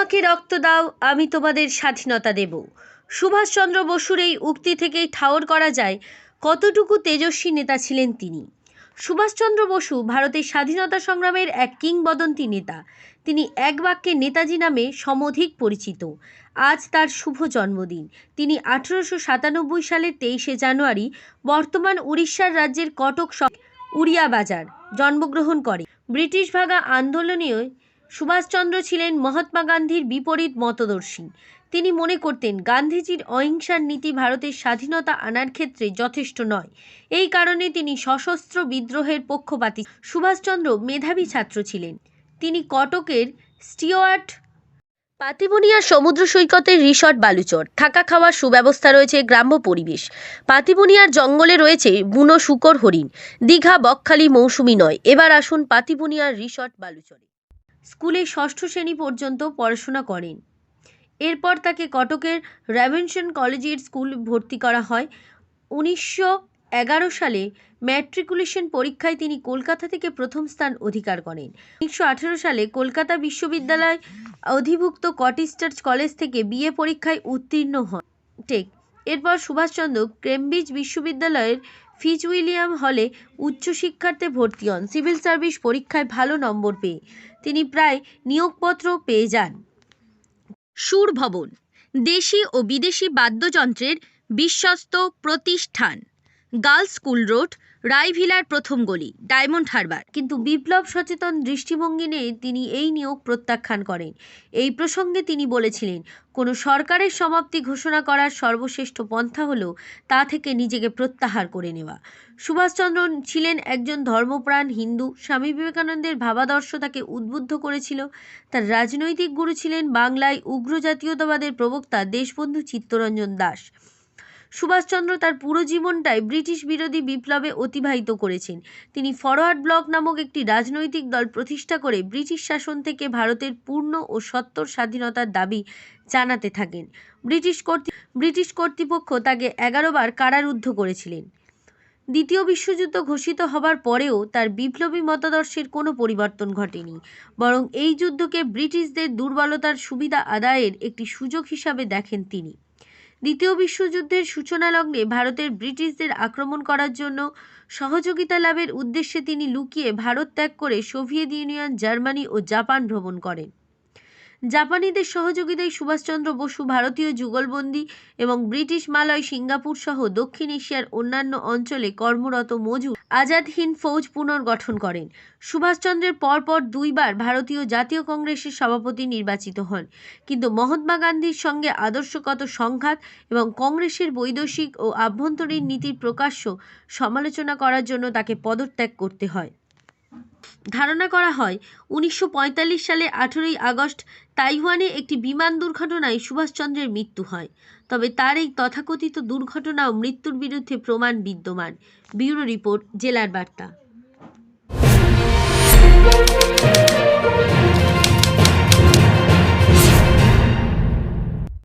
আমাকে রক্ত দাও, আমি তোমাদের স্বাধীনতা দেব। সুভাষচন্দ্র বসুর এই উক্তি থেকেই ঠাওর করা যায় কতটুকু তেজস্বী নেতা ছিলেন তিনি। সুভাষচন্দ্র বসু ভারতের স্বাধীনতা সংগ্রামের এক কিংবদন্তি নেতা। তিনি এক বাক্যে নেতাজি নামে সমধিক পরিচিত। আজ তার শুভ জন্মদিন। তিনি আঠেরোশো সাতানব্বই সালের তেইশে জানুয়ারি বর্তমান উড়িষ্যার রাজ্যের কটক শহর উড়িয়া বাজার জন্মগ্রহণ করে ব্রিটিশ ভাগা আন্দোলনীয় সুভাষচন্দ্র ছিলেন মহাত্মা গান্ধীর বিপরীত মতদর্শী। তিনি মনে করতেন, গান্ধীজির অহিংসার নীতি ভারতের স্বাধীনতা আনার ক্ষেত্রে যথেষ্ট নয়। এই কারণে তিনি সশস্ত্র বিদ্রোহের পক্ষপাতী। সুভাষচন্দ্র মেধাবী ছাত্র ছিলেন। তিনি কটকের স্টিওয়ার্ট পাতিবনিয়া সমুদ্র সৈকতের রিসর্ট বালুচর। থাকা খাওয়ার সুব্যবস্থা রয়েছে গ্রাম্য পরিবেশ। পাতিবনিয়ার জঙ্গলে রয়েছে বুনো শুকর হরিণ। দীঘা বকখালি মৌসুমি নয়। এবার আসুন পাতিবনিয়ার রিসর্ট বালুচরে। স্কুলে ষষ্ঠ শ্রেণি পর্যন্ত পড়াশোনা করেন। এরপর তাকে কটকের র্যাভেনশন কলেজের স্কুল ভর্তি করা হয়। উনিশশো এগারো সালে ম্যাট্রিকুলেশন পরীক্ষায় তিনি কলকাতা থেকে প্রথম স্থান অধিকার করেন। উনিশশো আঠেরো সালে কলকাতা বিশ্ববিদ্যালয় অধিভুক্ত কটিস্টার্চ কলেজ থেকে বিএ পরীক্ষায় উত্তীর্ণ হন। টেক। এরপর সুভাষচন্দ্র কেমব্রিজ বিশ্ববিদ্যালয়ের ফিচ উইলিয়াম হলে উচ্চশিক্ষার্থে ভর্তি হন। সিভিল সার্ভিস পরীক্ষায় ভালো নম্বর পেয়ে তিনি প্রায় নিয়োগপত্র পেয়ে যান। সুর ভবন দেশি ও বিদেশি বাদ্যযন্ত্রের বিশ্বস্ত প্রতিষ্ঠান। গার্লস স্কুল রোড, রায়ভিলার প্রথম গলি, ডায়মন্ড হারবার। কিন্তু বিপ্লব সচেতন দৃষ্টিভঙ্গি নিয়ে তিনি এই নিয়োগ প্রত্যাখ্যান করেন। এই প্রসঙ্গে তিনি বলেছিলেন, কোনো সরকারের সমাপ্তি ঘোষণা করার সর্বশ্রেষ্ঠ পন্থা হলো তা থেকে নিজেকে প্রত্যাহার করে নেওয়া। সুভাষচন্দ্র ছিলেন একজন ধর্মপ্রাণ হিন্দু। স্বামী বিবেকানন্দের ভাবাদর্শ তাকে উদ্বুদ্ধ করেছিল। তার রাজনৈতিক গুরু ছিলেন বাংলায় উগ্র জাতীয়তাবাদের প্রবক্তা দেশবন্ধু চিত্তরঞ্জন দাস। সুভাষচন্দ্র তার পুরো জীবনটাই ব্রিটিশ বিরোধী বিপ্লবে অতিবাহিত করেছেন। তিনি ফরওয়ার্ড ব্লক নামক একটি রাজনৈতিক দল প্রতিষ্ঠা করে ব্রিটিশ শাসন থেকে ভারতের পূর্ণ ও সত্তর স্বাধীনতার দাবি জানাতে থাকেন। ব্রিটিশ কর্তৃ, ব্রিটিশ কর্তৃপক্ষ তাকে এগারোবার কারারুদ্ধ করেছিলেন। দ্বিতীয় বিশ্বযুদ্ধ ঘোষিত হবার পরেও তার বিপ্লবী মতাদর্শের কোনো পরিবর্তন ঘটেনি। বরং এই যুদ্ধকে ব্রিটিশদের দুর্বলতার সুবিধা আদায়ের একটি সুযোগ হিসাবে দেখেন তিনি। দ্বিতীয় বিশ্বযুদ্ধের সূচনা লগ্নে ভারতের ব্রিটিশদের আক্রমণ করার জন্য সহযোগিতা লাভের উদ্দেশ্যে তিনি লুকিয়ে ভারত ত্যাগ করে সোভিয়েত ইউনিয়ন, জার্মানি ও জাপান ভ্রমণ করেন। জাপানিদের সহযোগিতায় সুভাষচন্দ্র বসু ভারতীয় যুগলবন্দি এবং ব্রিটিশ মালয় সিঙ্গাপুর সহ দক্ষিণ এশিয়ার অন্যান্য অঞ্চলে কর্মরত মজুর আজাদ হিন্দ ফৌজ পুনর্গঠন করেন। সুভাষচন্দ্রের পরপর দুইবার ভারতীয় জাতীয় কংগ্রেসের সভাপতি নির্বাচিত হন। কিন্তু মহাত্মা গান্ধীর সঙ্গে আদর্শগত সংঘাত এবং কংগ্রেসের বৈদেশিক ও আভ্যন্তরীণ নীতির প্রকাশ্য সমালোচনা করার জন্য তাকে পদত্যাগ করতে হয়। ধারণা করা হয়, উনিশশো পঁয়তাল্লিশ সালে আঠেরোই আগস্ট তাইওয়ানে একটি বিমান দুর্ঘটনায় সুভাষচন্দ্রের মৃত্যু হয়। তবে তার এই তথাকথিত দুর্ঘটনা ও মৃত্যুর বিরুদ্ধে প্রমাণ বিদ্যমান। ব্যুরো রিপোর্ট, জেলার বার্তা।